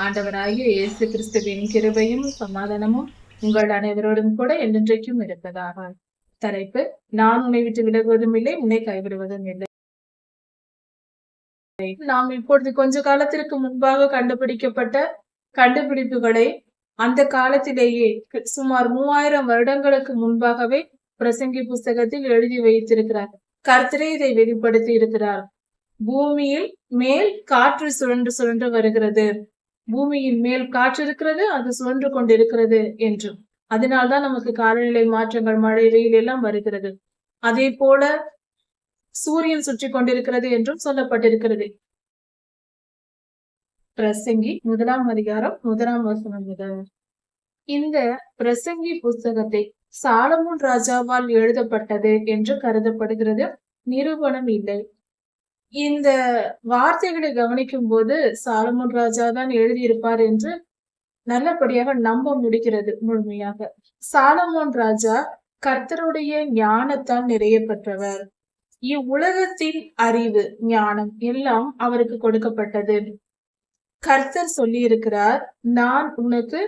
ஆண்டவராகிய இயேசு கிறிஸ்துவின் கிருபையும் சமாதானமும் உங்கள் அனைவரோடும் கூட என்றென்றைக்கும் இருப்பதாக. தலைப்பு நான் உன்னை விட்டு விலகுவதும் இல்லை உன்னை கைவிடுவதும் இல்லை. நாம் இப்பொழுது கொஞ்ச காலத்திற்கு முன்பாக கண்டுபிடிக்கப்பட்ட கண்டுபிடிப்புகளை அந்த காலத்திலேயே சுமார் மூவாயிரம் வருடங்களுக்கு முன்பாகவே பிரசங்கி புஸ்தகத்தில் எழுதி வைத்திருக்கிறார். கர்த்தரே இதை வெளிப்படுத்தி இருக்கிறார். பூமியில் மேல் காற்று சுழன்று சுழன்று வருகிறது. பூமியின் மேல் காற்று இருக்கிறது அது சுழன்று கொண்டிருக்கிறது என்றும் அதனால்தான் நமக்கு காலநிலை மாற்றங்கள் மழை வெயில் எல்லாம் வருகிறது. அதே போல சூரியன் சுற்றி கொண்டிருக்கிறது என்றும் சொல்லப்பட்டிருக்கிறது. பிரசங்கி முதலாம் அதிகாரம் முதலாம் வசனம் முதல் இந்த பிரசங்கி புஸ்தகத்தை சாலமுன் ராஜாவால் எழுதப்பட்டது என்று கருதப்படுகிறது. நிரூபணம் இல்லை. இந்த வார்த்தைகளை கவனிக்கும் போது சாலமோன் ராஜா தான் எழுதியிருப்பார் என்று நல்லபடியாக நம்ப முடிகிறது முழுமையாக. சாலமோன் ராஜா கர்த்தருடைய ஞானத்தால் நிறைய பெற்றவர் இவ்வுலகத்தின் அறிவு ஞானம் எல்லாம் அவருக்கு கொடுக்கப்பட்டது. கர்த்தர் சொல்லியிருக்கிறார் நான் உனக்கு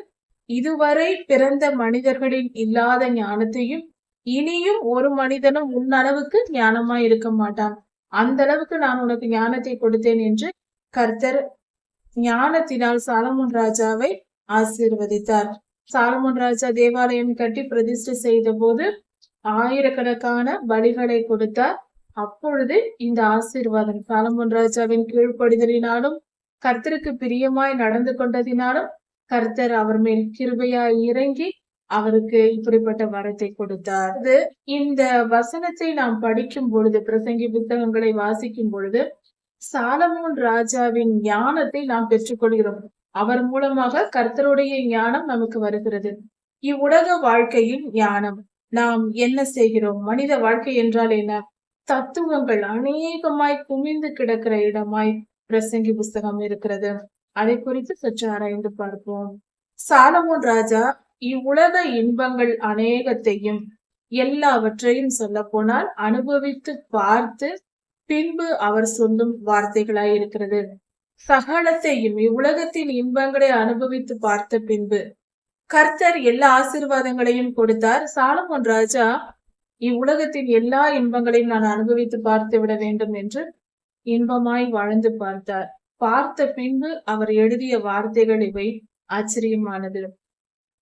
இதுவரை பிறந்த மனிதர்களில் இல்லாத ஞானத்தையும் இனியும் ஒரு மனிதனும் உன் அளவுக்கு ஞானமாய் இருக்க மாட்டான். அந்த அளவுக்கு நான் உனக்கு ஞானத்தை கொடுத்தேன் என்று கர்த்தர் ஞானத்தினால் சாலமோன் ராஜாவை ஆசீர்வதித்தார். சாலமோன் ராஜா தேவாலயம் கட்டி பிரதிஷ்டை செய்த போது ஆயிரக்கணக்கான பலிகளை கொடுத்தார். அப்பொழுது இந்த ஆசீர்வாதம் சாலமோன் ராஜாவின் கீழ்ப்படிதலினாலும் கர்த்தருக்கு பிரியமாய் நடந்து கொண்டதினாலும் கர்த்தர் அவர் மேல் கிருபையாய் இறங்கி அவருக்கு இப்படிப்பட்ட வரத்தை கொடுத்தார். இந்த வசனத்தை நாம் படிக்கும் பொழுது பிரசங்கி புத்தகங்களை வாசிக்கும் பொழுது சாலமோன் ராஜாவின் ஞானத்தை நாம் பெற்றுக்கொள்கிறோம். அவர் மூலமாக கர்த்தருடைய ஞானம் நமக்கு வருகிறது. இவ்வுலக வாழ்க்கையின் ஞானம். நாம் என்ன செய்கிறோம்? மனித வாழ்க்கை என்றால் என்ன? தத்துவங்கள் அநேகமாய் குமிந்து கிடக்கிற இடமாய் பிரசங்கி புஸ்தகம் இருக்கிறது. அதை குறித்து சற்று ஆராய்ந்து பார்ப்போம். சாலமோன் ராஜா இவ்வுலக இன்பங்கள் அநேகத்தையும் எல்லாவற்றையும் சொல்ல போனால் அனுபவித்து பார்த்து பின்பு அவர் சொல்லும் வார்த்தைகளாய் இருக்கிறது. சகலத்தையும் இவ்வுலகத்தின் இன்பங்களை அனுபவித்து பார்த்த பின்பு கர்த்தர் எல்லா ஆசீர்வாதங்களையும் கொடுத்தார். சாலமோன் ராஜா இவ்வுலகத்தின் எல்லா இன்பங்களையும் நான் அனுபவித்து பார்த்து விட வேண்டும் என்று இன்பமாய் வாழ்ந்து பார்த்தார். பார்த்த பின்பு அவர் எழுதிய வார்த்தைகள் இவை ஆச்சரியமானது.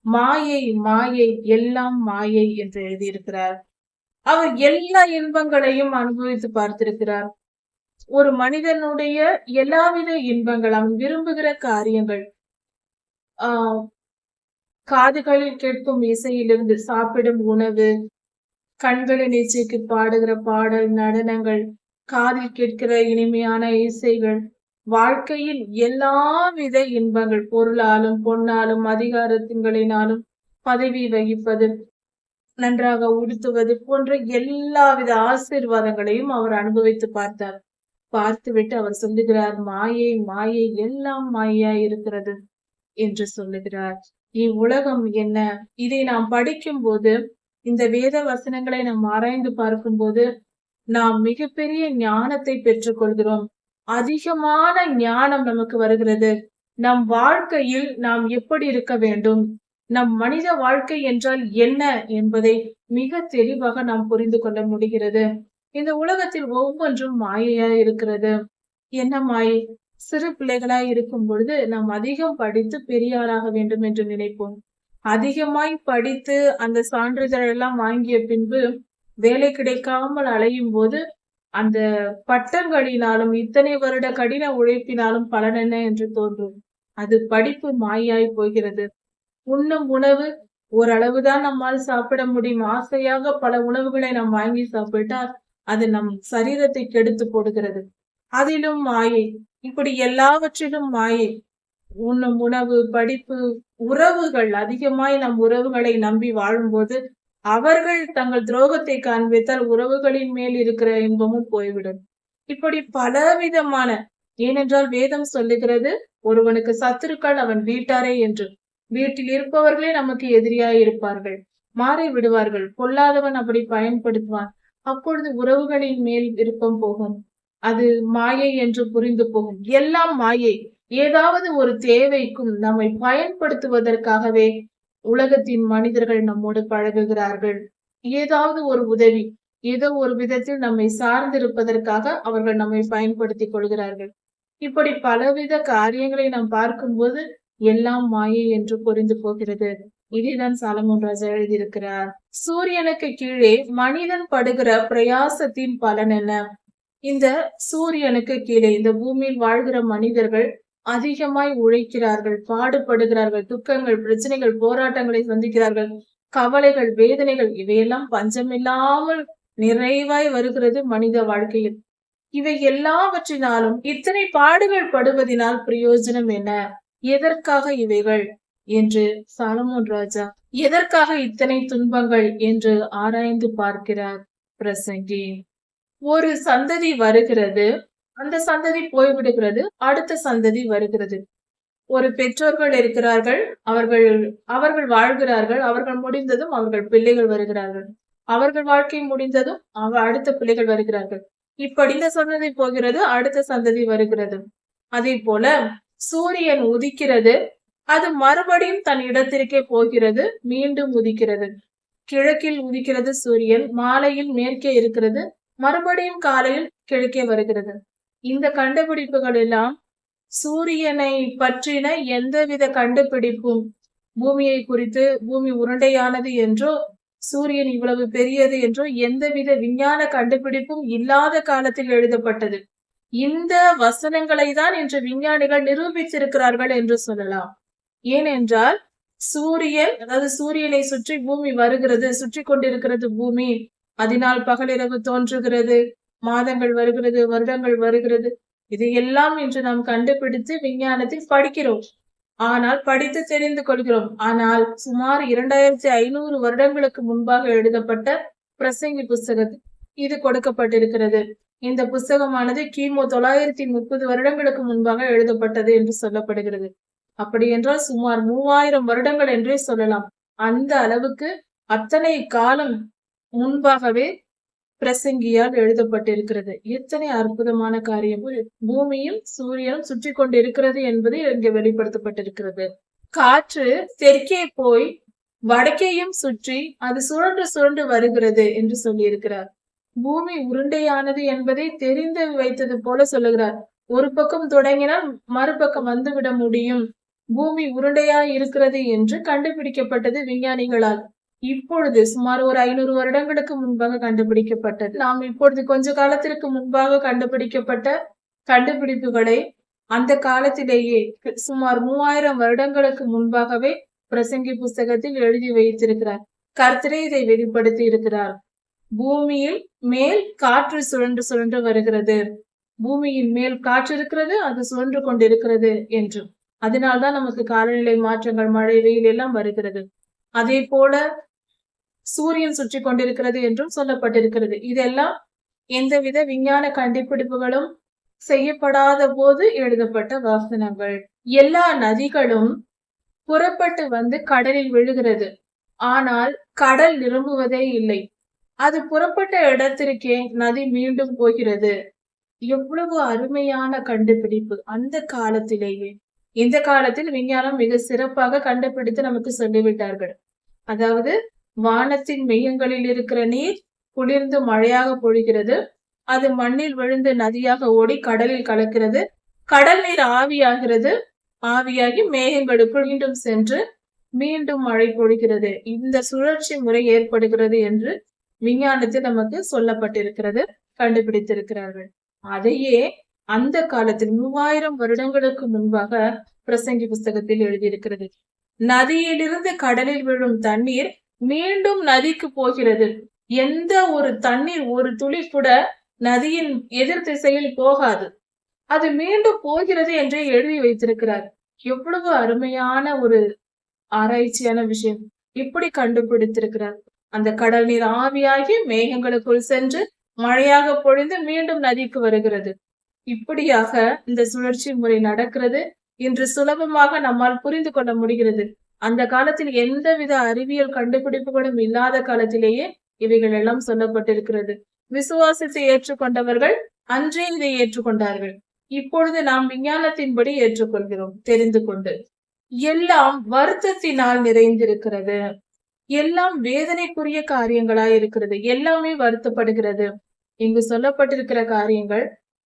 மாயை மாயை எல்லாம் மாயை என்று எழுதியிருக்கிறார். அவர் எல்லா இன்பங்களையும் அனுபவித்து பார்த்திருக்கிறார். ஒரு மனிதனுடைய எல்லாவித இன்பங்கள் அவன் விரும்புகிற காரியங்கள் ஆஹ் காதுகளில் கேட்கும் இசையிலிருந்து சாப்பிடும் உணவு கண்களின் இசைக்கு பாடுகிற பாடல் நடனங்கள் காதில் கேட்கிற இனிமையான இசைகள் வாழ்க்கையில் எல்லாவித இன்பங்கள் பொருளாலும் பொன்னாலும் அதிகாரத்தின்களினாலும் பதவி வகிப்பது நன்றாக உடுத்துவது போன்ற எல்லாவித ஆசீர்வாதங்களையும் அவர் அனுபவித்து பார்த்தார். பார்த்துவிட்டு அவர் சொல்லுகிறார் மாயை மாயை எல்லாம் மாயா இருக்கிறது என்று சொல்லுகிறார். இவ்வுலகம் என்ன? இதை நாம் படிக்கும் போது இந்த வேத வசனங்களை நாம் ஆராய்ந்து பார்க்கும்போது நாம் மிகப்பெரிய ஞானத்தை பெற்றுக்கொள்கிறோம். அதிகமான ஞானம் நமக்கு வருகிறது. நம் வாழ்க்கையில் நாம் எப்படி இருக்க வேண்டும்? நம் மனித வாழ்க்கை என்றால் என்ன என்பதை மிக தெளிவாக நாம் புரிந்து கொள்ள முடிகிறது. இந்த உலகத்தில் ஒவ்வொன்றும் மாயையா இருக்கிறது. என்ன மாயை? சிறு பிள்ளைகளாய் இருக்கும் பொழுது நாம் அதிகம் படித்து பெரியாராக வேண்டும் என்று நினைப்போம். அதிகமாய் படித்து அந்த சான்றிதழ் எல்லாம் வாங்கிய பின்பு வேலை கிடைக்காமல் அலையும் போது அந்த பட்டங்களினாலும் இத்தனை வருட கடின உழைப்பினாலும் பலன் என்ன என்று தோன்றும். அது படிப்பு மாயாய் போகிறது. உண்ணும் உணவு ஓரளவுதான் நம்மால் சாப்பிட முடியும். ஆசையாக பல உணவுகளை நாம் வாங்கி சாப்பிட்டால் அது நம் சரீரத்தை கெடுத்து போடுகிறது. அதிலும் மாயை இப்படி எல்லாவற்றிலும் மாயை. உண்ணும் உணவு படிப்பு உறவுகள். அதிகமாய் நம் உறவுகளை நம்பி வாழும்போது அவர்கள் தங்கள் துரோகத்தை காண்பித்தால் உறவுகளின் மேல் இருக்கிற இன்பமும் போய்விடும். இப்படி பலவிதமான ஏனென்றால் வேதம் சொல்லுகிறது ஒருவனுக்கு சத்துருக்கள் அவன் வீட்டாரே என்று. வீட்டில் இருப்பவர்களே நமக்கு எதிரியாய் இருப்பார்கள். மாறி விடுவார்கள். பொல்லாதவன் அப்படி பயன்படுத்துவான். அப்பொழுது உறவுகளின் மேல் விருப்பம் போகும். அது மாயை என்று புரிந்து போகும். எல்லாம் மாயை. ஏதாவது ஒரு தேவைக்கும் நம்மை பயன்படுத்துவதற்காகவே உலகத்தின் மனிதர்கள் நம்மோடு பழகுகிறார்கள். ஏதாவது ஒரு உதவி ஏதோ ஒரு விதத்தில் நம்மை சார்ந்திருப்பதற்காக அவர்கள் நம்மை பயன்படுத்திக் கொள்கிறார்கள். இப்படி பலவித காரியங்களை நாம் பார்க்கும்போது எல்லாம் மாயை என்று புரிந்து போகிறது. இதைதான் சாலமோன் ராஜா எழுதியிருக்கிறார். சூரியனுக்கு கீழே மனிதன் படுகிற பிரயாசத்தின் பலன் என்ன? இந்த சூரியனுக்கு கீழே இந்த பூமியில் வாழ்கிற மனிதர்கள் அதிகமாய் உழைக்கிறார்கள் பாடுபடுகிறார்கள் துக்கங்கள் பிரச்சனைகள் போராட்டங்களை சந்திக்கிறார்கள் கவலைகள் வேதனைகள் இவையெல்லாம் பஞ்சமில்லாமல் நிறைவாய் வருகிறது மனித வாழ்க்கையில். இவை எல்லாவற்றினாலும் இத்தனை பாடுகள் படுவதினால் பிரயோஜனம் என்ன? எதற்காக இவைகள்? என்று சாலமோன் ராஜா எதற்காக இத்தனை துன்பங்கள்? என்று ஆராய்ந்து பார்க்கிறார் பிரசங்கி. ஒரு சந்ததி வருகிறது அந்த சந்ததி போய்விடுகிறது. அடுத்த சந்ததி வருகிறது. ஒரு பெற்றோர்கள் இருக்கிறார்கள். அவர்கள் அவர்கள் வாழ்கிறார்கள். அவர்கள் முடிந்ததும் அவர்கள் பிள்ளைகள் வருகிறார்கள். அவர்கள் வாழ்க்கை முடிந்ததும் அவ அடுத்த பிள்ளைகள் வருகிறார்கள். இப்படி இந்த சந்ததி போகிறது. அடுத்த சந்ததி வருகிறது. அதே போல சூரியன் உதிக்கிறது. அது மறுபடியும் தன் இடத்திற்கே போகிறது. மீண்டும் உதிக்கிறது. கிழக்கில் உதிக்கிறது சூரியன். மாலையில் மேற்கே இருக்கிறது. மறுபடியும் காலையில் கிழக்கே வருகிறது. இந்த கண்டுபிடிப்புகள் எல்லாம் சூரியனை பற்றின எந்தவித கண்டுபிடிப்பும் பூமியை குறித்து பூமி உருண்டையானது என்றோ சூரியன் இவ்வளவு பெரியது என்றோ எந்தவித விஞ்ஞான கண்டுபிடிப்பும் இல்லாத காலத்தில் எழுதப்பட்டது. இந்த வசனங்களை தான் இன்று விஞ்ஞானிகள் நிரூபித்திருக்கிறார்கள் என்று சொல்லலாம். ஏனென்றால் சூரியன் அதாவது சூரியனை சுற்றி பூமி வருகிறது சுற்றி கொண்டிருக்கிறது பூமி அதனால் பகலிரவு தோன்றுகிறது மாதங்கள் வருகிறது வருடங்கள் வருகிறது. இதையெல்லாம் இன்று நாம் கண்டுபிடித்து விஞ்ஞானத்தில் படிக்கிறோம். ஆனால் படித்து தெரிந்து கொள்கிறோம். ஆனால் சுமார் இரண்டாயிரத்தி ஐநூறு வருடங்களுக்கு முன்பாக எழுதப்பட்ட பிரசங்கி புஸ்தகத்தில் இது கொடுக்கப்பட்டிருக்கிறது. இந்த புஸ்தகமானது கிமு தொள்ளாயிரத்தி முப்பது வருடங்களுக்கு முன்பாக எழுதப்பட்டது என்று சொல்லப்படுகிறது. அப்படி என்றால் சுமார் மூவாயிரம் வருடங்கள் என்றே சொல்லலாம். அந்த அளவுக்கு அத்தனை காலம் முன்பாகவே பிரசங்கியால் எழுதப்பட்டிருக்கிறது. எத்தனை அற்புதமான காரியம் பூமியும் சூரியனும் சுற்றி கொண்டிருக்கிறது என்பது இங்கே வெளிப்படுத்தப்பட்டிருக்கிறது. காற்று தெற்கே போய் வடக்கேயும் சுற்றி அது சுழன்று சுழன்று வருகிறது என்று சொல்லியிருக்கிறார். பூமி உருண்டையானது என்பதை தெரிந்து வைத்தது போல சொல்லுகிறார். ஒரு பக்கம் தொடங்கினால் மறுபக்கம் வந்துவிட முடியும். பூமி உருண்டையா இருக்கிறது என்று கண்டுபிடிக்கப்பட்டது விஞ்ஞானிகளால். இப்பொழுது சுமார் ஒரு ஐநூறு வருடங்களுக்கு முன்பாக கண்டுபிடிக்கப்பட்டது. நாம் இப்பொழுது கொஞ்ச காலத்திற்கு முன்பாக கண்டுபிடிக்கப்பட்ட கண்டுபிடிப்புகளை அந்த காலத்திலேயே சுமார் மூவாயிரம் வருடங்களுக்கு முன்பாகவே பிரசங்கி புஸ்தகத்தில் எழுதி வைத்திருக்கிறார். கர்த்தரே இதை வெளிப்படுத்தி இருக்கிறார். பூமியில் மேல் காற்று சுழன்று சுழன்று வருகிறது. பூமியின் மேல் காற்று இருக்கிறது அது சுழன்று கொண்டிருக்கிறது என்று. அதனால்தான் நமக்கு காலநிலை மாற்றங்கள் மழை வெயில் எல்லாம் வருகிறது. அதே போல சூரியன் சுற்றி கொண்டிருக்கிறது என்றும் சொல்லப்பட்டிருக்கிறது. இதெல்லாம் எந்தவித விஞ்ஞான கண்டுபிடிப்புகளும் செய்யப்படாத போது எழுதப்பட்ட வாசனங்கள். எல்லா நதிகளும் புறப்பட்டு வந்து கடலில் விழுகிறது. ஆனால் கடல் நிரம்புவதே இல்லை. அது புறப்பட்ட இடத்திற்கே நதி மீண்டும் போகிறது. எவ்வளவு அருமையான கண்டுபிடிப்பு அந்த காலத்திலேயே. இந்த காலத்தில் விஞ்ஞானம் மிக சிறப்பாக கண்டுபிடித்து நமக்கு சொல்லிவிட்டார்கள். அதாவது வானத்தின் மெய்யங்களில் இருக்கிற நீர் குளிர்ந்து மழையாக பொழிகிறது. அது மண்ணில் விழுந்து நதியாக ஓடி கடலில் கலக்கிறது. கடல் நீர் ஆவியாகிறது. ஆவியாகி மேகங்களுக்குள் மீண்டும் சென்று மீண்டும் மழை பொழிகிறது. இந்த சுழற்சி முறை ஏற்படுகிறது என்று விஞ்ஞானத்தில் நமக்கு சொல்லப்பட்டிருக்கிறது கண்டுபிடித்திருக்கிறார்கள். அதையே அந்த காலத்தில் மூவாயிரம் வருடங்களுக்கு முன்பாக பிரசங்கி புஸ்தகத்தில் எழுதியிருக்கிறது. நதியிலிருந்து கடலில் விழும் தண்ணீர் மீண்டும் நதிக்கு போகிறது. எந்த ஒரு தண்ணீர் ஒரு துளி கூட நதியின் எதிர் திசையில் போகாது. அது மீண்டும் போகிறது என்று எழுதி வைத்திருக்கிறார். எவ்வளவு அருமையான ஒரு ஆராய்ச்சியான விஷயம். இப்படி கண்டுபிடித்திருக்கிறார். அந்த கடல் நீர் ஆவியாகி மேகங்களுக்குள் சென்று மழையாக பொழிந்து மீண்டும் நதிக்கு வருகிறது. இப்படியாக இந்த சுழற்சி முறை நடக்கிறது இன்று சுலபமாக நம்மால் புரிந்து கொள்ள முடிகிறது. அந்த காலத்தில் எந்தவித அறிவியல் கண்டுபிடிப்புகளும் இல்லாத காலத்திலேயே இவைகள் எல்லாம் சொல்லப்பட்டிருக்கிறது. விசுவாசத்தை ஏற்றுக்கொண்டவர்கள் அன்றே இதை ஏற்றுக்கொண்டார்கள். இப்பொழுது நாம் விஞ்ஞானத்தின்படி ஏற்றுக்கொள்கிறோம் தெரிந்து கொண்டு. எல்லாம் வருத்தத்தினால் நிறைந்திருக்கிறது. எல்லாம் வேதனைக்குரிய காரியங்களாய் இருக்கிறது. எல்லாமே வருத்தப்படுகிறது. இங்கு சொல்லப்பட்டிருக்கிற காரியங்கள்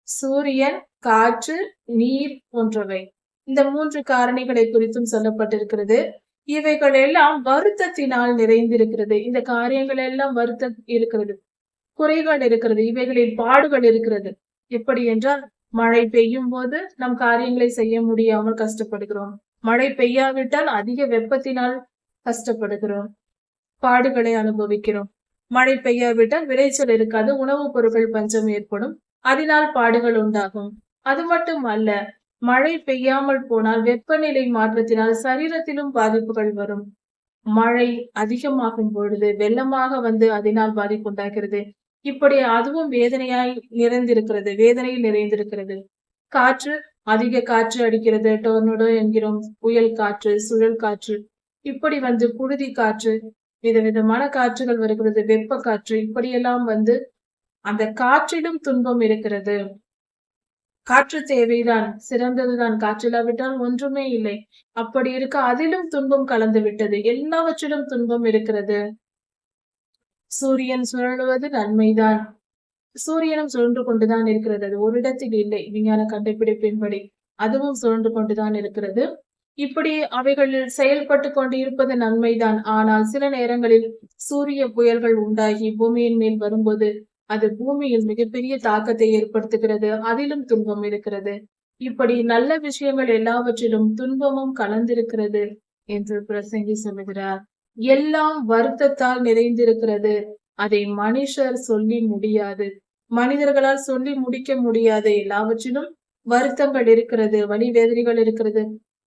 சூரியன் காற்று நீர் போன்றவை. இந்த மூன்று காரணிகளை குறித்தும் சொல்லப்பட்டிருக்கிறது. இவைகள் எல்லாம் வருத்தத்தினால் நிறைந்திருக்கிறது. இந்த காரியங்கள் எல்லாம் வருத்தம் இருக்கிறது குறைகள் இருக்கிறது இவைகளில் பாடுகள் இருக்கிறது. எப்படி என்றால் மழை பெய்யும் போது நம் காரியங்களை செய்ய முடியாமல் கஷ்டப்படுகிறோம். மழை பெய்யாவிட்டால் அதிக வெப்பத்தினால் கஷ்டப்படுகிறோம். பாடுகளை அனுபவிக்கிறோம். மழை பெய்யாவிட்டால் விளைச்சல் இருக்காது உணவுப் பொருட்கள் பஞ்சம் ஏற்படும். அதனால் பாடுகள் உண்டாகும். அது மட்டும் அல்ல மழை பெய்யாமல் போனால் வெப்பநிலை மாற்றத்தினால் சரீரத்திலும் பாதிப்புகள் வரும். மழை அதிகமாகும் பொழுது வெள்ளமாக வந்து அதனால் பாதிப்பு உண்டாகிறது. இப்படி அதுவும் வேதனையாய் நிறைந்திருக்கிறது வேதனையில் நிறைந்திருக்கிறது. காற்று அதிக காற்று அடிக்கிறது டோர்னடோ என்கிறோம் புயல் காற்று சுழல் காற்று. இப்படி வந்து புழுதி காற்று விதவிதமான காற்றுகள் வருகிறது வெப்ப காற்று இப்படியெல்லாம் வந்து அந்த காற்றிலும் துன்பம் இருக்கிறது. காற்று தேவைதான் சிறந்ததுதான். காற்றில்லாவிட்டால் ஒன்றுமே இல்லை. அப்படி இருக்க அதிலும் துன்பம் கலந்து விட்டது எல்லாவற்றிலும் துன்பம் இருக்கிறது. சூரியன் சுழலுவது நன்மைதான். சூரியனும் சுழன்று கொண்டுதான் இருக்கிறது. அது ஒரு இடத்தில் இல்லை. விஞ்ஞான கண்டுபிடிப்பின்படி அதுவும் சுழன்று கொண்டுதான் இருக்கிறது. இப்படி அவைகளில் செயல்பட்டு கொண்டு இருப்பது நன்மைதான். ஆனால் சில நேரங்களில் சூரிய புயல்கள் உண்டாகி பூமியின் மேல் வரும்போது அது பூமியில் மிகப்பெரிய தாக்கத்தை ஏற்படுத்துகிறது அதிலும் துன்பம் இருக்கிறது. இப்படி நல்ல விஷயங்கள் எல்லாவற்றிலும் துன்பமும் கலந்திருக்கிறது என்று பிரசங்கி சொல்லுகிறார். எல்லாம் வருத்தத்தால் நிறைந்திருக்கிறது. அதை மனுஷர் சொல்லி முடியாது. மனிதர்களால் சொல்லி முடிக்க முடியாது எல்லாவற்றிலும் வருத்தங்கள் இருக்கிறது வழி வேதனைகள் இருக்கிறது.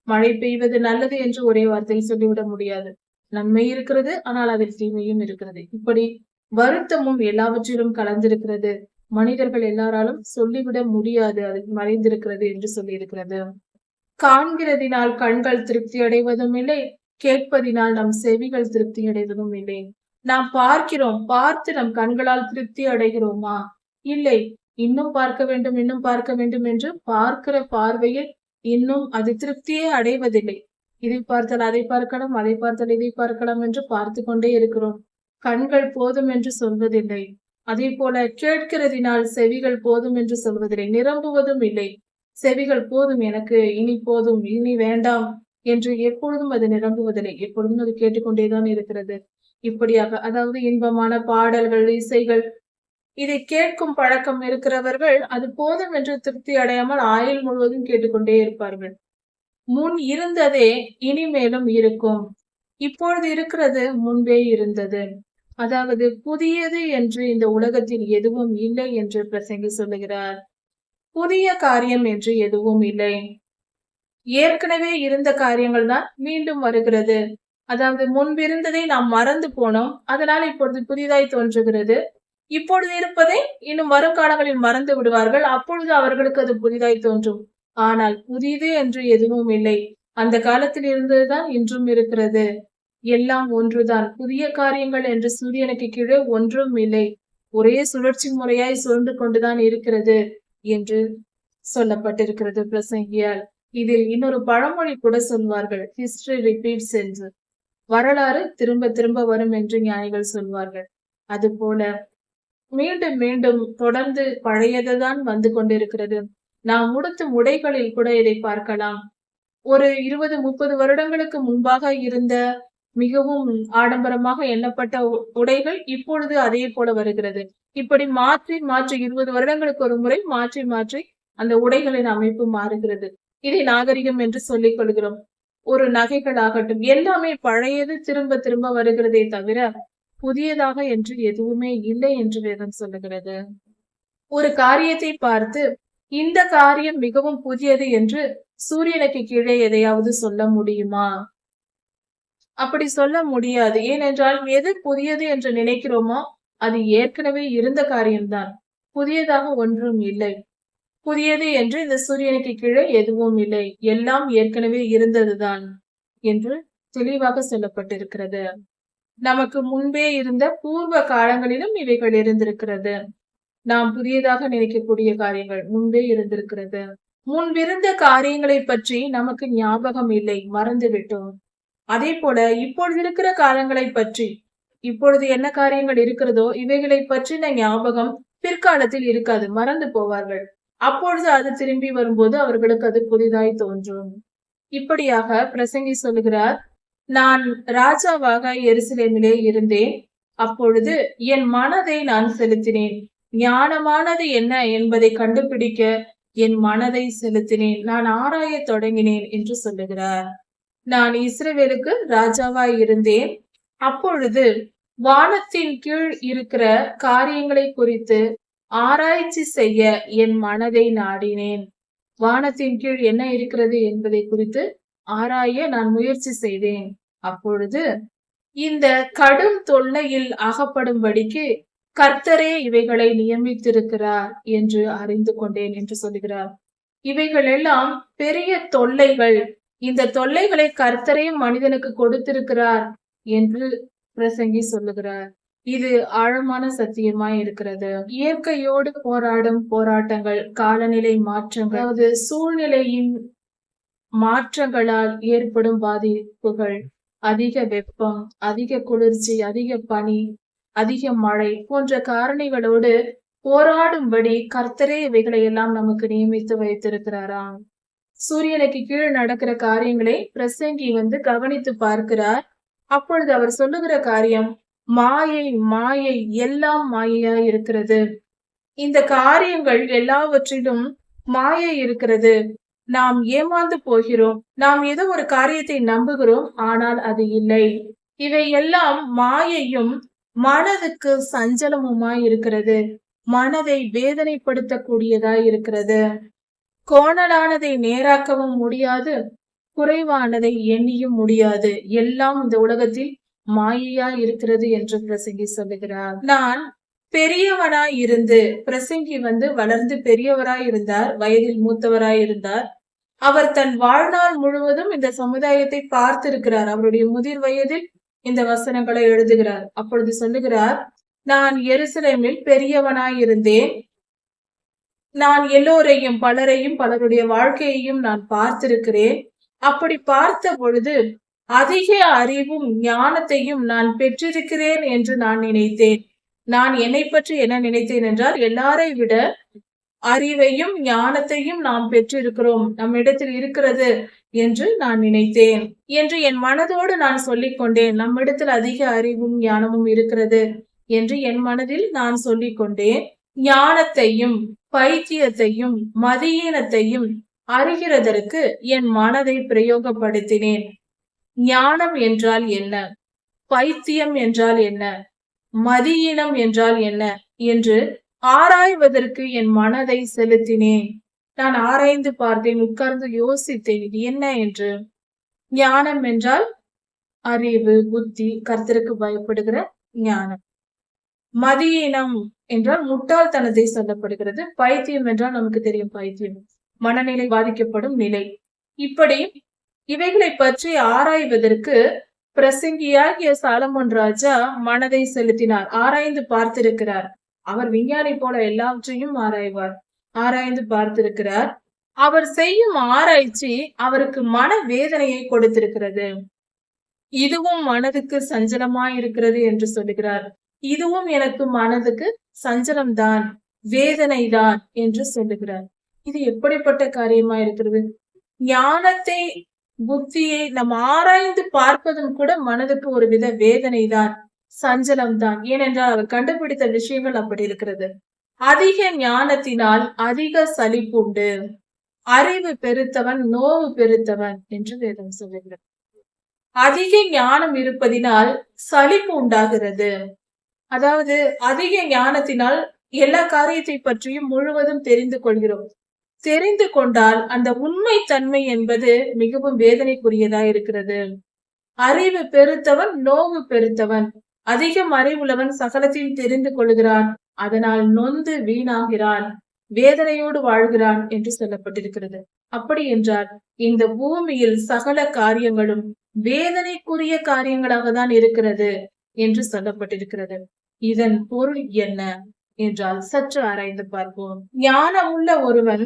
மழை பெய்வது நல்லது என்று ஒரே வார்த்தையில் சொல்லிவிட முடியாது. நன்மை இருக்கிறது ஆனால் அதில் தீமையும் இருக்கிறது. இப்படி வருத்தமும் எல்லாவற்றிலும் கலந்திருக்கிறது. மனிதர்கள் எல்லாராலும் சொல்லிவிட முடியாது. அது மறைந்திருக்கிறது என்று சொல்லியிருக்கிறது. காண்கிறதினால் கண்கள் திருப்தி அடைவதும் இல்லை. கேட்பதினால் நம் செவிகள் திருப்தி அடைவதும் இல்லை. நாம் பார்க்கிறோம். பார்த்து நம் கண்களால் திருப்தி அடைகிறோமா இல்லை. இன்னும் பார்க்க வேண்டும் இன்னும் பார்க்க வேண்டும் என்று பார்க்கிற பார்வையில் இன்னும் அது திருப்தியே அடைவதில்லை. இதை பார்த்தால் அதை பார்க்கலாம் அதை பார்த்தால் இதை பார்க்கலாம் என்று பார்த்து கொண்டே இருக்கிறோம். கண்கள் போதும் என்று சொல்வதில்லை. அதே போல கேட்கிறதினால் செவிகள் போதும் என்று சொல்வதில்லை. நிரம்புவதும் இல்லை. செவிகள் போதும் எனக்கு இனி போதும் இனி வேண்டாம் என்று எப்பொழுதும் அது நிரம்புவதில்லை. எப்பொழுதும் அது கேட்டுக்கொண்டேதான் இருக்கிறது. இப்படியாக அதாவது இன்பமான பாடல்கள் இசைகள் இதை கேட்கும் பழக்கம் இருக்கிறவர்கள் அது போதும் என்று திருப்தி அடையாமல் ஆயுள் முழுவதும் கேட்டுக்கொண்டே இருப்பார்கள். முன் இருந்ததே இனிமேலும் இருக்கும். இப்பொழுது இருக்கிறது முன்பே இருந்தது. அதாவது புதியது என்று இந்த உலகத்தில் எதுவும் இல்லை என்று பிரசங்கி சொல்லுகிறார். புதிய காரியம் என்று எதுவும் இல்லை. ஏற்கனவே இருந்த காரியங்கள் தான் மீண்டும் வருகிறது. அதாவது முன்பிருந்ததை நாம் மறந்து போனோம். அதனால் இப்பொழுது புதிதாய் தோன்றுகிறது. இப்பொழுது இருப்பதை இன்னும் வருங்காலங்களில் மறந்து விடுவார்கள். அப்பொழுது அவர்களுக்கு அது புதிதாய் தோன்றும். ஆனால் புதிது என்று எதுவும் இல்லை. அந்த காலத்தில் இருந்ததுதான் இன்றும் இருக்கிறது. எல்லாம் ஒன்றுதான். புதிய காரியங்கள் என்று சூரியனுக்கு கீழே ஒன்றும் இல்லை. ஒரே சுழற்சி முறையாய் சுழன்று கொண்டுதான் இருக்கிறது என்று சொல்லப்பட்டிருக்கிறது பிரசங்கியால். இதில் இன்னொரு பழமொழி கூட சொல்வார்கள். ஹிஸ்டரி ரிப்பீட்ஸ் என்று. வரலாறு திரும்ப திரும்ப வரும் என்று ஞானிகள் சொல்வார்கள். அது போல மீண்டும் மீண்டும் தொடர்ந்து பழையதுதான் வந்து கொண்டிருக்கிறது. நாம் உடுத்தும் உடைகளில் கூட இதை பார்க்கலாம். ஒரு இருபது முப்பது வருடங்களுக்கு முன்பாக இருந்த மிகவும் ஆடம்பரமாக எண்ணப்பட்ட உடைகள் இப்பொழுது அதே போல வருகிறது. இப்படி மாற்றி மாற்றி இருபது வருடங்களுக்கு ஒரு முறை மாற்றி மாற்றி அந்த உடைகளின் அமைப்பு மாறுகிறது. இதை நாகரிகம் என்று சொல்லிக் கொள்கிறோம். ஒரு நகைகள் ஆகட்டும் எல்லாமே பழையது திரும்ப திரும்ப வருகிறதே தவிர புதியதாக என்று எதுவுமே இல்லை என்று வேதம் சொல்லுகிறது. ஒரு காரியத்தை பார்த்து இந்த காரியம் மிகவும் புதியது என்று சூரியனுக்கு கீழே எதையாவது சொல்ல முடியுமா? அப்படி சொல்ல முடியாது. ஏனென்றால் எது புதியது என்று நினைக்கிறோமோ அது ஏற்கனவே இருந்த காரியம்தான். புதியதாக ஒன்றும் இல்லை. புதியது என்று இந்த சூரியனுக்கு கீழே எதுவும் இல்லை. எல்லாம் ஏற்கனவே இருந்ததுதான் என்று தெளிவாக சொல்லப்பட்டிருக்கிறது. நமக்கு முன்பே இருந்த பூர்வ காலங்களிலும் இவைகள் இருந்திருக்கிறது. நாம் புதியதாக நினைக்கக்கூடிய காரியங்கள் முன்பே இருந்திருக்கிறது. முன்பிருந்த காரியங்களை பற்றி நமக்கு ஞாபகம் இல்லை. மறந்துவிட்டோம். அதே போல இப்பொழுது இருக்கிற காலங்களை பற்றி இப்பொழுது என்ன காரியங்கள் இருக்கிறதோ இவைகளை பற்றின ஞாபகம் பிற்காலத்தில் இருக்காது மறந்து போவார்கள். அப்பொழுது அது திரும்பி வரும்போது அவர்களுக்கு அது புதிதாய் தோன்றும். இப்படியாக பிரசங்கி சொல்லுகிறார் நான் ராஜாவாக எருசலேமிலே இருந்தேன். அப்பொழுது என் மனதை நான் செலுத்தினேன். ஞானமானது என்ன என்பதை கண்டுபிடிக்க என் மனதை செலுத்தினேன். நான் ஆராயத் தொடங்கினேன் என்று சொல்லுகிறார். நான் இஸ்ரவேலுக்கு ராஜாவாய் இருந்தேன் அப்பொழுது வானத்தின் கீழ் இருக்கிற காரியங்களை குறித்து ஆராய்ச்சி செய்ய என் மனதை நாடினேன். வானத்தின் கீழ் என்ன இருக்கிறது என்பதை குறித்து ஆராய நான் முயற்சி செய்தேன். அப்பொழுது இந்த கடும் தொல்லையில் அகப்படும்படிக்கு கர்த்தரே இவைகளை நியமித்திருக்கிறார் என்று அறிந்து கொண்டேன் என்று சொல்லுகிறார். இவைகள் எல்லாம் பெரிய தொல்லைகள் இந்த தொல்லைகளை கர்த்தரையும் மனிதனுக்கு கொடுத்திருக்கிறார் என்று பிரசங்கி சொல்லுகிறார். இது ஆழமான சத்தியமாய் இருக்கிறது. இயற்கையோடு போராடும் போராட்டங்கள் காலநிலை மாற்றங்கள் அதாவது சூழ்நிலையின் மாற்றங்களால் ஏற்படும் பாதிப்புகள் அதிக வெப்பம் அதிக குளிர்ச்சி அதிக பனி அதிக மழை போன்ற காரணிகளோடு போராடும்படி கர்த்தரே இவைகளை எல்லாம் நமக்கு நியமித்து வைத்திருக்கிறாராம். சூரியனுக்கு கீழே நடக்கிற காரியங்களை பிரசங்கி வந்து கவனித்து பார்க்கிறார். அப்பொழுது அவர் சொல்லுகிற காரியம் மாயை மாயை எல்லாம் மாயையா இருக்கிறது. இந்த காரியங்கள் எல்லாவற்றிலும் மாயை இருக்கிறது. நாம் ஏமாந்து போகிறோம். நாம் ஏதோ ஒரு காரியத்தை நம்புகிறோம் ஆனால் அது இல்லை. இவை எல்லாம் மாயையும் மனதுக்கு சஞ்சலமுமாய் இருக்கிறது. மனதை வேதனைப்படுத்தக்கூடியதாய் இருக்கிறது. கோணலானதை நேராக்கவும் முடியாது குறைவானதை எண்ணியும் முடியாது. எல்லாம் இந்த உலகத்தில் மாயையா இருக்கிறது என்று பிரசங்கி சொல்லுகிறார். நான் பெரியவனாய் இருந்து பிரசங்கி வந்து வளர்ந்து பெரியவராய் இருந்தார் வயதில் மூத்தவராய் இருந்தார். அவர் தன் வாழ்நாள் முழுவதும் இந்த சமுதாயத்தை பார்த்திருக்கிறார். அவருடைய முதிர் வயதில் இந்த வசனங்களை எழுதுகிறார். அப்பொழுது சொல்லுகிறார் நான் எருசலேமில் பெரியவனாய் இருந்தேன். நான் எல்லோரையும் பலரையும் பலருடைய வாழ்க்கையையும் நான் பார்த்திருக்கிறேன். அப்படி பார்த்த பொழுது அதிக அறிவும் ஞானத்தையும் நான் பெற்றிருக்கிறேன் என்று நான் நினைத்தேன். நான் என்னை பற்றி என்ன நினைத்தேன் என்றால் எல்லாரை விட அறிவையும் ஞானத்தையும் நாம் பெற்றிருக்கிறோம். நம்மிடத்தில் இருக்கிறது என்று நான் நினைத்தேன். என்று என் மனதோடு நான் சொல்லிக் கொண்டேன். நம்மிடத்தில் அதிக அறிவும் ஞானமும் இருக்கிறது என்று என் மனதில் நான் சொல்லிக் கொண்டேன். ஞானத்தையும் பைத்தியத்தையும் மதியீனத்தையும் அறிகிறதற்கு என் மனதை பிரயோகப்படுத்தினேன். ஞானம் என்றால் என்ன? பைத்தியம் என்றால் என்ன? மதியீனம் என்றால் என்ன? என்று ஆராய்வதற்கு என் மனதை செலுத்தினேன். நான் ஆராய்ந்து பார்த்தேன் உட்கார்ந்து யோசித்தேன் இது என்ன என்று. ஞானம் என்றால் அறிவு புத்தி கர்த்தருக்கு பயப்படுகிற ஞானம். மதியினம் என்றால் முட்டாள்தனத்தை சொல்லப்படுகிறது. பைத்தியம் என்றால் நமக்கு தெரியும் பைத்தியம். மனநிலை பாதிக்கப்படும் நிலை. இப்படி இவைகளை பற்றி ஆராய்வதற்கு பிரசங்கியாகிய சாலமோன் ராஜா மனதை செலுத்தினார். ஆராய்ந்து பார்த்திருக்கிறார். அவர் விஞ்ஞானி போல எல்லாவற்றையும் ஆராய்வார். ஆராய்ந்து பார்த்திருக்கிறார். அவர் செய்யும் ஆராய்ச்சி அவருக்கு மன வேதனையை கொடுத்திருக்கிறது. இதுவும் மனதுக்கு சஞ்சலமாய் இருக்கிறது என்று சொல்லுகிறார். இதுவும் எனக்கு மனதுக்கு சஞ்சலம்தான் வேதனைதான் என்று சொல்லுகிறார். இது எப்படிப்பட்ட காரியமா இருக்கிறது? ஞானத்தை புத்தியை நாம் ஆராய்ந்து பார்ப்பதும் கூட மனதுக்கு ஒரு வித வேதனை தான் சஞ்சலம் தான் ஏனென்றால் அவர் கண்டுபிடித்த விஷயங்கள் அப்படி இருக்கிறது. அதிக ஞானத்தினால் அதிக சலிப்புண்டு அறிவு பெருத்தவன் நோவு பெருத்தவன் என்று வேதம் சொல்லுகிறது. அதிக ஞானம் இருப்பதினால் சலிப்பு உண்டாகிறது. அதாவது அதிக ஞானத்தினால் எல்லா காரியத்தை பற்றியும் முழுவதும் தெரிந்து கொள்கிறோம். தெரிந்து கொண்டால் அந்த உண்மை தன்மை என்பது மிகவும் வேதனைக்குரியதா இருக்கிறது. அறிவு பெருத்தவன் நோவு பெருத்தவன். அதிகம் அறிவுள்ளவன் சகலத்தையும் தெரிந்து கொள்கிறான். அதனால் நொந்து வீணாகிறான். வேதனையோடு வாழ்கிறான் என்று சொல்லப்பட்டிருக்கிறது. அப்படி என்றால் இந்த பூமியில் சகல காரியங்களும் வேதனைக்குரிய காரியங்களாக தான் இருக்கிறது என்று சொல்லப்பட்டிருக்கிறது. இதன் பொருள் என்ன? என்றால் சற்று ஆராய்ந்து பார்ப்போம். ஞானம் உள்ள ஒருவன்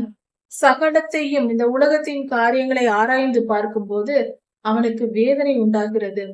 சகலத்தையும் இந்த உலகத்தின் காரியங்களை ஆராய்ந்து பார்க்கும்போது அவனுக்கு வேதனை உண்டாகிறது.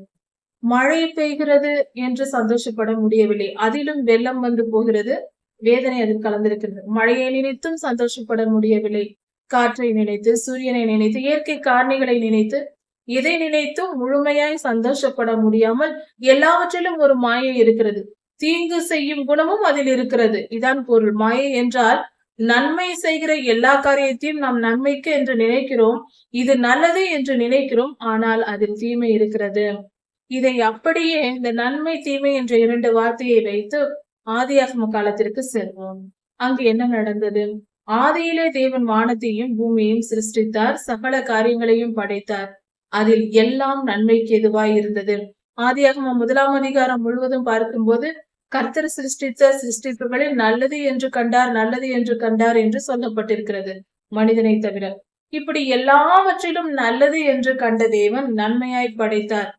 மழை பெய்கிறது என்று சந்தோஷப்பட முடியவில்லை. அதிலும் வெள்ளம் வந்து போகிறது. வேதனை அதில் கலந்திருக்கிறது. மழையை நினைத்தும் சந்தோஷப்பட முடியவில்லை. காற்றை நினைத்து சூரியனை நினைத்து இயற்கை காரணிகளை நினைத்து எதை நினைத்தும் முழுமையாய் சந்தோஷப்பட முடியாமல் எல்லாவற்றிலும் ஒரு மாயை இருக்கிறது. தீங்கு செய்யும் குணமும் அதில் இருக்கிறது. இதான் பொருள். மாயை என்றால் நன்மை செய்கிற எல்லா காரியத்தையும் நாம் நன்மைக்கு என்று நினைக்கிறோம். இது நல்லது என்று நினைக்கிறோம். ஆனால் அதில் தீமை இருக்கிறது. இதை அப்படியே இந்த நன்மை தீமை என்ற இரண்டு வார்த்தையை வைத்து ஆதியாகம காலத்திற்கு செல்வோம். அங்கு என்ன நடந்தது? ஆதியிலே தேவன் வானத்தையும் பூமியையும் சிருஷ்டித்தார். சகல காரியங்களையும் படைத்தார். அதில் எல்லாம் நன்மைக்கு எதுவாய் இருந்தது? ஆதியாகம முதலாம் அதிகாரம் முழுவதும் பார்க்கும்போது கர்த்தர் சிருஷ்டித்த சிருஷ்டிப்புகளில் நல்லது என்று கண்டார் நல்லது என்று கண்டார் என்று சொல்லப்பட்டிருக்கிறது மனிதனை தவிர. இப்படி எல்லாவற்றிலும் நல்லது என்று கண்ட தேவன் நன்மையாய் படைத்தார்.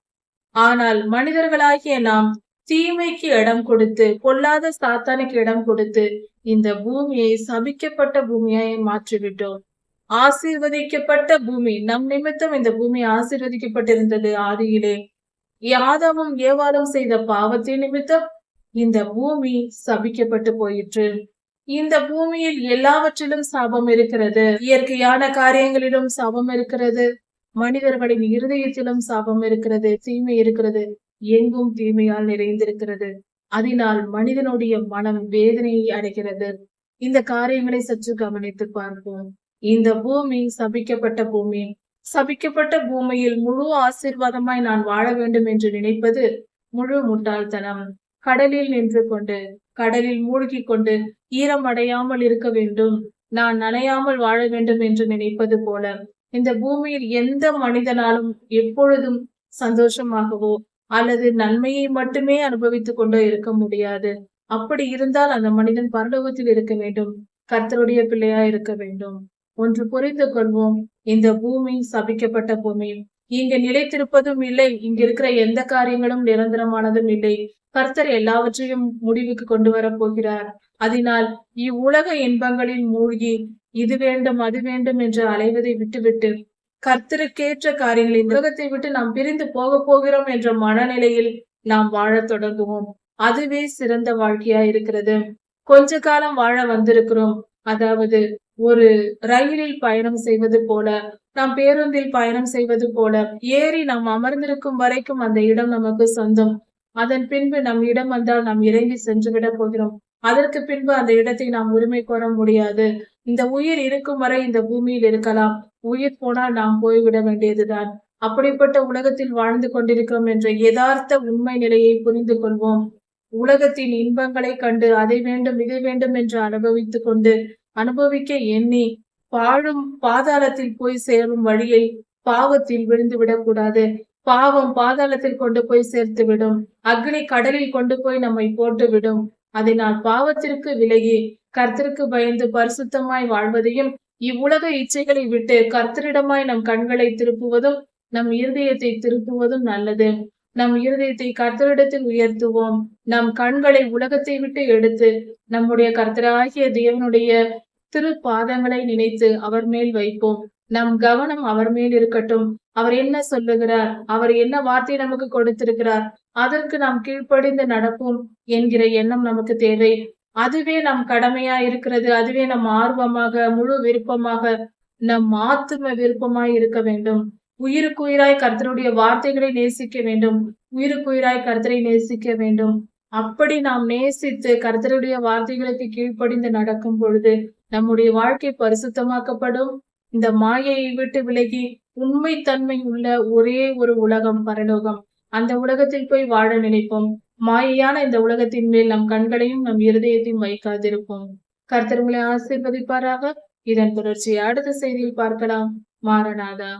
ஆனால் மனிதர்களாகிய நாம் தீமைக்கு இடம் கொடுத்து பொல்லாத சாத்தானுக்கு இடம் கொடுத்து இந்த பூமியை சபிக்கப்பட்ட பூமியாய் மாற்றிவிட்டோம். ஆசீர்வதிக்கப்பட்ட பூமி நம் நிமித்தம் இந்த பூமி ஆசீர்வதிக்கப்பட்டிருந்தது ஆதியிலே. யாதவும் ஏவாலும் செய்த பாவத்தின் நிமித்தம் இந்த பூமி சபிக்கப்பட்டு போயிற்று. இந்த பூமியில் எல்லாவற்றிலும் சாபம் இருக்கிறது. இயற்கையான காரியங்களிலும் சாபம் இருக்கிறது. மனிதர்களின் இருதயத்திலும் சாபம் இருக்கிறது. தீமை இருக்கிறது. எங்கும் தீமையால் நிறைந்திருக்கிறது. அதனால் மனிதனுடைய மனம் வேதனையை அடைகிறது. இந்த காரியங்களை சற்று கவனித்து பார்ப்போம். இந்த பூமி சபிக்கப்பட்ட பூமி. சபிக்கப்பட்ட பூமியில் முழு ஆசீர்வாதமாய் நான் வாழ வேண்டும் என்று நினைப்பது முழு முட்டாள்தனம். கடலில் நின்று கொண்டு கடலில் மூழ்கி கொண்டு ஈரம் அடையாமல் இருக்க வேண்டும். நான் நனையாமல் வாழ வேண்டும் என்று நினைப்பது போல இந்த பூமியில் எந்த மனிதனாலும் எப்பொழுதும் சந்தோஷமாகவோ அல்லது நன்மையை மட்டுமே அனுபவித்துக் கொண்டோ இருக்க முடியாது. அப்படி இருந்தால் அந்த மனிதன் பரலோகத்தில் இருக்க வேண்டும். கர்த்தருடைய பிள்ளையா இருக்க வேண்டும். ஒன்று புரிந்து கொள்வோம். இந்த பூமி சபிக்கப்பட்ட பூமி. இங்கு நிலைத்திருப்பதும் இல்லை. இங்கிருக்கிற எந்த காரியங்களும் நிரந்தரமானதும் இல்லை. கர்த்தர் எல்லாவற்றையும் முடிவுக்கு கொண்டு வர போகிறார். அதனால் இவ்வுலக இன்பங்களில் மூழ்கி இது வேண்டும் அது வேண்டும் என்று அலைவதை விட்டுவிட்டு கர்த்தருக்கேற்ற காரியங்களை உலகத்தை விட்டு நாம் பிரிந்து போக போகிறோம் என்ற மனநிலையில் நாம் வாழத் தொடங்குவோம். அதுவே சிறந்த வாழ்க்கையா இருக்கிறது கொஞ்ச காலம் வாழ வந்திருக்கிறோம். அதாவது ஒரு ரயிலில் பயணம் செய்வது போல நாம் பேருந்தில் பயணம் செய்வது போல ஏறி நாம் அமர்ந்திருக்கும் வரைக்கும் அந்த இடம் நமக்கு சொந்தம். அதன் பின்பு நம் இடம் வந்தால் நாம் இறங்கி சென்று விட போகிறோம். அதற்கு பின்பு அந்த இடத்தை நாம் உரிமை கோர முடியாது. இந்த உயிர் இருக்கும் வரை இந்த பூமியில் இருக்கலாம். உயிர் போனால் நாம் போய்விட வேண்டியதுதான். அப்படிப்பட்ட உலகத்தில் வாழ்ந்து கொண்டிருக்கிறோம் என்ற யதார்த்த உண்மை நிலையை புரிந்து கொள்வோம். உலகத்தின் இன்பங்களை கண்டு அதை வேண்டும் இதை வேண்டும் என்று அனுபவித்துக் கொண்டு அனுபவிக்க எண்ணி பாழும் பாதாளத்தில் போய் சேரும் வழியை பாவத்தில் விழுந்து விடக்கூடாது. பாவம் பாதாளத்தில் கொண்டு போய் சேர்த்து விடும். அக்னி கடலில் கொண்டு போய் நம்மை போட்டு விடும். அதனால் பாவத்திற்கு விலகி கர்த்தருக்கு பயந்து பரிசுத்தமாய் வாழ்வதையும் இவ்வுலக இச்சைகளை விட்டு கர்த்தரிடமாய் நம் கண்களை திருப்புவதும் நம் இருதயத்தை திருப்புவதும் நல்லது. நம் இருதயத்தை கர்த்தரிடத்தில் உயர்த்துவோம். நம் கண்களை உலகத்தை விட்டு எடுத்து நம்முடைய கர்த்தராகிய தேவனுடைய திரு பாதங்களை நினைத்து அவர் மேல் வைப்போம். நம் கவனம் அவர் மேல் இருக்கட்டும். அவர் என்ன சொல்லுகிறார்? அவர் என்ன வார்த்தை நமக்கு கொடுத்திருக்கிறார்? அதற்கு நாம் கீழ்ப்படிந்து நடப்போம் என்கிற எண்ணம் நமக்கு தேவை. அதுவே நம் கடமையா இருக்கிறது. அதுவே நம் ஆர்வமாக முழு விருப்பமாக நம் ஆத்தும விருப்பமாய் இருக்க வேண்டும். உயிருக்குயிராய் கர்த்தருடைய வார்த்தைகளை நேசிக்க வேண்டும். உயிருக்குயிராய் கர்த்தரை நேசிக்க வேண்டும். அப்படி நாம் நேசித்து கர்த்தருடைய வார்த்தைகளுக்கு கீழ்ப்படிந்து நடக்கும் பொழுது நம்முடைய வாழ்க்கை பரிசுத்தமாக்கப்படும். இந்த மாயையை விட்டு விலகி உண்மை தன்மை உள்ள ஒரே ஒரு உலகம் பரலோகம். அந்த உலகத்தில் போய் வாழ நினைப்போம். மாயையான இந்த உலகத்தின் மேல் நம் கண்களையும் நம் இருதயத்தையும் வைக்காதிருப்போம். கர்த்தர்களை ஆசீர்வதிப்பாராக. இதன் தொடர்ச்சியை அடுத்த செய்தியில் பார்க்கலாம். மாறனாதா